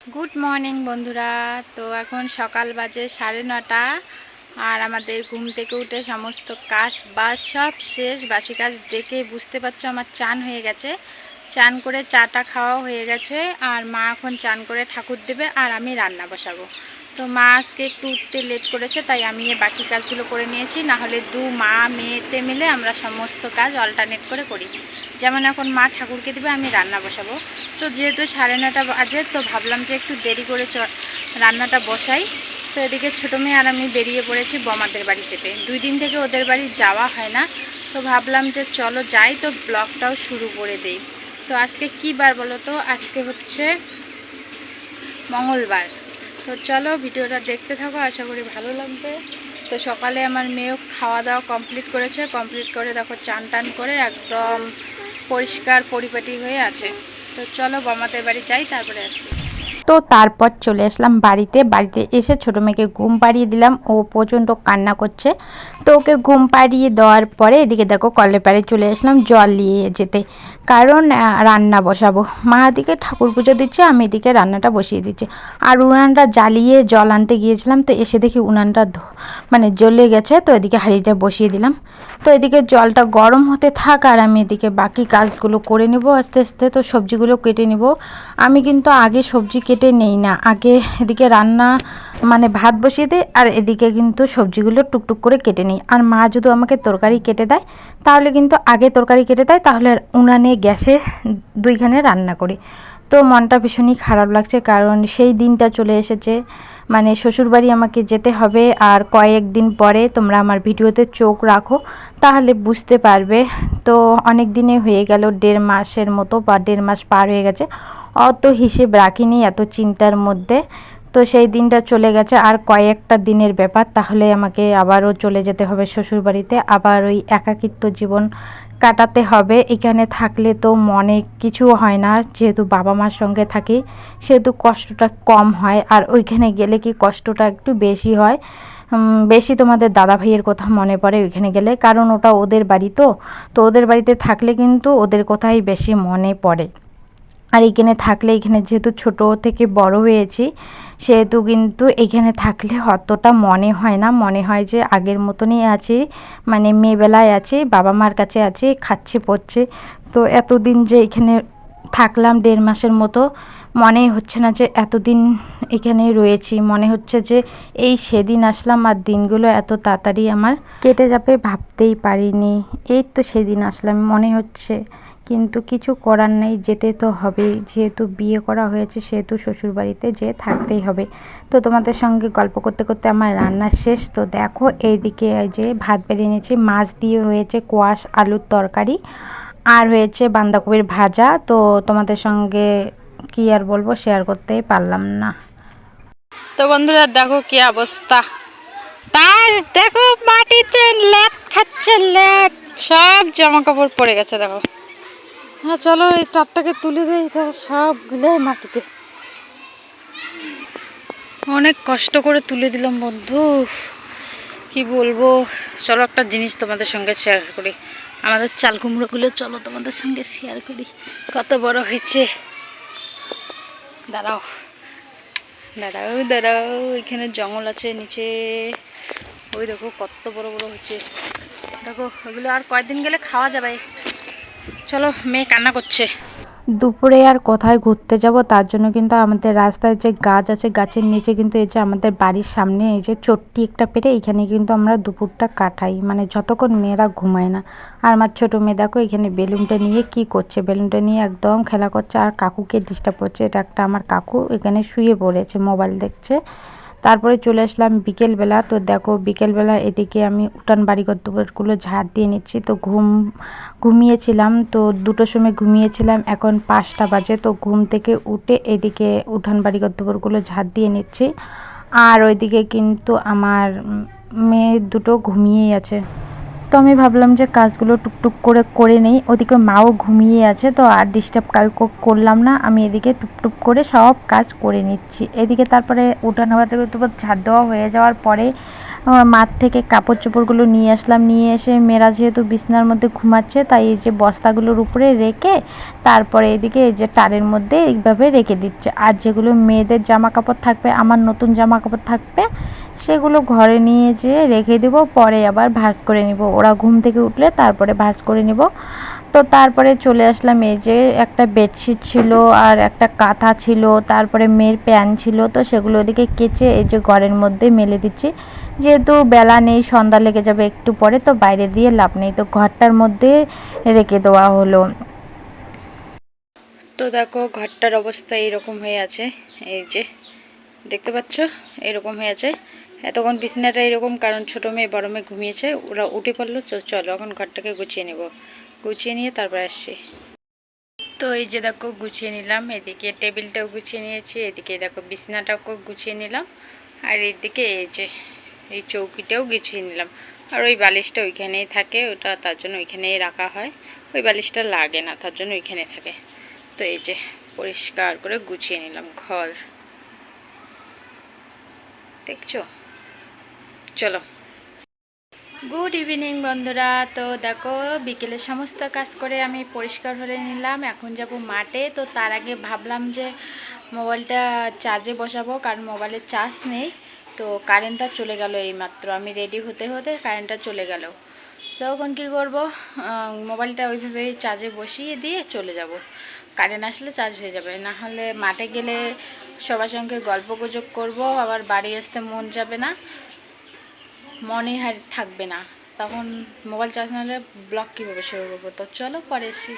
Good morning বন্ধুরা। তো এখন সকাল বাজে সাড়ে নটা, আর আমাদের ঘুম থেকে উঠে সমস্ত কাজ বাস সব শেষ। বাসি কাজ দেখে বুঝতে পারছ আমার চান হয়ে গেছে। চান করে চাটা খাওয়া হয়ে গেছে, আর মা এখন চান করে ঠাকুর দেবে, আর আমি রান্না বসাবো। তো মা আজকে একটু উঠতে লেট করেছে, তাই আমি এ বাকি কাজগুলো করে নিয়েছি। না হলে দু মা, মেয়েতে মিলে আমরা সমস্ত কাজ অল্টারনেট করে করি। যেমন এখন মা ঠাকুরকে দেবে, আমি রান্না বসাবো। তো যেহেতু সাড়ে নটা বাজে, তো ভাবলাম যে একটু দেরি করে রান্নাটা বসাই। তো এদিকে ছোটো মেয়ে আর আমি বেরিয়ে পড়েছি বমাদের বাড়ি যেতে। দুই দিন থেকে ওদের বাড়ি যাওয়া হয় না। তো ভাবলাম যে চলো যাই, তো ব্লগটাও শুরু করে দেই। তো আজকে কী বার বলো তো? আজকে হচ্ছে মঙ্গলবার। তো চলো ভিডিওটা দেখতে থাকো, আশা করি ভালো লাগবে। তো সকালে আমার মেয়েও খাওয়া দাওয়া কমপ্লিট করেছে কমপ্লিট করে দেখো চান টান করে একদম পরিষ্কার পরিপাটি হয়ে আছে। তো চলো বমাদের বাড়ি যাই, তারপরে আসছি। তো তারপর চলে আসলাম বাড়িতে বাড়িতে এসে ছোটো মেয়েকে ঘুম পাড়িয়ে দিলাম, ও প্রচণ্ড কান্না করছে। তো ওকে ঘুম পাড়িয়ে দেওয়ার পরে এদিকে দেখো কলের পাড়ে চলে আসলাম, জল নিয়ে যেতে। কারণ রান্না বসাবো। মা এদিকে ঠাকুর পুজো দিচ্ছে, আমি এদিকে রান্নাটা বসিয়ে দিচ্ছি। আর উনানটা জ্বালিয়ে জল আনতে গিয়েছিলাম, তো এসে দেখি উনানটা মানে জ্বলে গেছে, তো এদিকে হাঁড়িটা বসিয়ে দিলাম। তো এদিকে জলটা গরম হতে থাক, আর আমি এদিকে বাকি কাজগুলো করে নেব আস্তে আস্তে, তো সবজিগুলো কেটে নেব। আমি কিন্তু আগে সবজি কেটে নেই না, আগে এদিকে রান্না মানে ভাত বসিয়ে দিই, আর এদিকে কিন্তু সবজিগুলো টুকটুক করে কেটে নিই। আর মা যদি আমাকে তরকারি কেটে দেয়, তাহলে কিন্তু আগে তরকারি কেটে দেয়, তাহলে উনানে গ্যাসে দুইখানে রান্না করি। তো মনটা ভীষণই খারাপ লাগছে কারণ সেই দিনটা চলে এসেছে। মানে শ্বশুরবাড়ি আমাকে যেতে হবে আর কয়েকদিন পরে তোমরা আমার ভিডিওতে চোখ রাখো, তাহলে বুঝতে পারবে। তো অনেক দিনে হয়ে গেল, দেড় মাসের মতো বা দেড় মাস পার হয়ে গেছে। অত হিসেব রাখিনি, এত চিন্তার মধ্যে। তো সেই দিনটা চলে গেছে আর কয়েকটা দিনের ব্যাপার, তাহলে আমাকে আবারও চলে যেতে হবে শ্বশুরবাড়িতে। আবার ওই একাকিত্ব জীবন কাটাতে হবে। এখানে থাকলে তো মনে কিছু হয় না। যেহেতু বাবা মার সঙ্গে থাকি, সেহেতু কষ্টটা কম হয়। আর ওইখানে গেলে কি কষ্টটা একটু বেশি হয়? বেশি তোমাদের দাদা ভাইয়ের কথা মনে পড়ে ওইখানে গেলে। কারণ ওটা ওদের বাড়ি তো। তো ওদের বাড়িতে থাকলে কিন্তু ওদের কথাই বেশি মনে পড়ে। আর এখানে থাকলে, এখানে যেহেতু ছোট থেকে বড় হয়েছি, সেহেতু কিন্তু এখানে থাকলে অতটা মনে হয় না। মনে হয় যে আগের মতনই আছি মানে মেয়েবেলায় আছি, বাবা মার কাছে আছি, খাচ্ছি, পড়ছি। তো এতদিন যে এখানে থাকলাম দেড় মাসের মতো, মনেই হচ্ছে না যে এতদিন এখানে রয়েছি। মনে হচ্ছে যে এই সেদিন আসলাম আর দিনগুলো এত তাড়াতাড়ি আমার কেটে যাবে, ভাবতেই পারিনি। এই তো সেদিন আসলাম, মনে হচ্ছে। কিন্তু কিছু করার নেই, যেতে তো হবেই। যেহেতু বিয়ে করা হয়েছে, সেহেতু শ্বশুরবাড়িতে যেয়ে থাকতেই হবে। তো তোমাদের সঙ্গে গল্প করতে করতে আমার রান্না শেষ। তো দেখো, এইদিকে এই যে ভাত বেড়ে নিয়েছি। মাছ দিয়ে হয়েছে কোয়াশ, আলুর তরকারি আর হয়েছে বাঁধাকপির ভাজা। তো তোমাদের সঙ্গে কি আর বলব শেয়ার করতেই পারলাম না। তো বন্ধুরা, দেখো কি অবস্থা। তার দেখো, মাটিতে ল্যাট খাচ্ছে ল্যাট সব জামা কাপড় পড়ে গেছে, দেখো। হ্যাঁ চলো এই টাপটাকে তুলে দেই দেখো সবগুলো মাটিতে। অনেক কষ্ট করে তুলে দিলাম, বন্ধু। কি বলব? চলো একটা জিনিস তোমাদের সঙ্গে শেয়ার করি। আমাদের চাল কুমড়োগুলো চলো তোমাদের সঙ্গে শেয়ার করি। কত বড় হয়েছে। দাঁড়াও। দাঁড়াও দাঁড়াও, এখানে জঙ্গল আছে নিচে। ওই দেখো কত বড় বড় হচ্ছে দেখো, ওগুলো আর কয়েকদিন গেলে খাওয়া যাবে? চলো, মেয়ে কান্না করছে। দুপুরে আর কোথায় ঘুরতে যাব, তার জন্য কিন্তু আমাদের রাস্তায় যে গাছ আছে, গাছের নিচে কিন্তু এই যে আমাদের বাড়ির সামনে এই যে চট্টি একটা পেরে, এখানে কিন্তু আমরা দুপুরটা কাটাই। মানে যতক্ষণ মেয়েরা ঘুমায় না। আর আমার ছোটো মেয়ে দেখো, এখানে বেলুনটা নিয়ে কি করছে? বেলুনটা নিয়ে একদম খেলা করছে, আর কাকুকে ডিস্টার্ব করছে। এটা একটা আমার কাকু, এখানে শুয়ে পড়েছে মোবাইল দেখছে। তারপরে চলে আসলাম বিকেলবেলা। তো দেখো, বিকেলবেলা এদিকে আমি উঠান বাড়ি দুপুরগুলো ঝাড় দিয়ে নিচ্ছি। তো ঘুম, ঘুমিয়েছিলাম। তো দুটোর সময় ঘুমিয়েছিলাম। এখন পাঁচটা বাজে। তো ঘুম থেকে উঠে এদিকে উঠান বাড়ি দুপুরগুলো ঝাড় দিয়ে নিচ্ছি। আর ওইদিকে কিন্তু আমার মেয়ে দুটো ঘুমিয়েই আছে। তো আমি ভাবলাম যে কাজগুলো টুকটুক করে করে নেই। ওদিকে মাও ঘুমিয়ে আছে, তো আর ডিস্টার্ব কাউকে করলাম না। আমি এদিকে টুকটুক করে সব কাজ করে নিচ্ছি। এদিকে তারপরে উঠান হাওয়াটা তারপর ঝাড় দেওয়া হয়ে যাওয়ার পরে মাঠ থেকে কাপড় চোপড়গুলো নিয়ে আসলাম। নিয়ে এসে মেয়েরা যেহেতু বিছনার মধ্যে ঘুমাচ্ছে, তাই এই যে বস্তাগুলোর উপরে রেখে তারপরে এদিকে এই যে তারের মধ্যে এইভাবে রেখে দিচ্ছে। আর যেগুলো মেয়েদের জামা কাপড় থাকবে, আমার নতুন জামা কাপড় থাকবে সেগুলো ঘরে নিয়ে যেয়ে রেখে দেব, পরে আবার ভাঁজ করে নিব। ওরা ঘুম থেকে উঠলে তারপরে ভাঁজ করে নিব। তো তারপরে চলে আসলাম এই যে একটা বেডশিট ছিল আর একটা কাঁথা ছিল, তারপরে মেয়ের প্যান ছিল, তো সেগুলো ওদিকে কেচে এই যে ঘরের মধ্যে মেলে দিচ্ছি। যেহেতু বেলা নেই, সন্ধ্যা লেগে যাবে একটু পরে, তো বাইরে দিয়ে লাভ নেই। তো ঘরটার মধ্যে রেখে দেওয়া হলো। তো দেখো, ঘরটার অবস্থা এইরকম হয়ে আছে। এই যে, দেখতে পাচ্ছ? এরকম হয়ে আছে। এতক্ষণ বিছানাটা এরকম, কারণ ছোটো মেয়ে, বড় মেয়ে ঘুমিয়েছে, ওরা উঠে পড়ল চলো এখন ঘরটাকে গুছিয়ে নেব। গুছিয়ে নিয়ে তারপর আসছি। তো এই যে দেখো, গুছিয়ে নিলাম, এদিকে টেবিলটাও গুছিয়ে নিয়েছি, এদিকে দেখো বিছানাটাকেও গুছিয়ে নিলাম, আর এদিকে এই যে, এই চৌকিটাও গুছিয়ে নিলাম। আর ওই বালিশটা ওইখানেই থাকে, ওটা তার জন্য ওইখানেই রাখা হয়। ওই বালিশটা লাগে না, তার জন্য ওইখানে থাকে। তো এই যে, পরিষ্কার করে গুছিয়ে নিলাম ঘর। দেখছ? চলো। গুড ইভিনিং বন্ধুরা। তো দেখো, বিকেলে সমস্ত কাজ করে আমি পরিষ্কার হলে নিলাম। এখন যাব মাঠে। তো তার আগে ভাবলাম যে মোবাইলটা চার্জে বসাবো, কারণ মোবাইলের চার্জ নেই। তো কারেন্টটা চলে গেল এইমাত্র। আমি রেডি হতে হতে কারেন্টটা চলে গেল। তখন কী করব? মোবাইলটা ওইভাবেই চার্জে বসিয়ে দিয়ে চলে যাব। কারেন্ট আসলে চার্জ হয়ে যাবে। না হলে মাঠে গেলে সবার সঙ্গে গল্প গুজব করব, আবার বাড়ি আসতে মন যাবে না। মনে থাকবে না। তখন মোবাইল চার্জ না হলে ব্লগ কীভাবে শুরু করব? তো চলো পরে এসি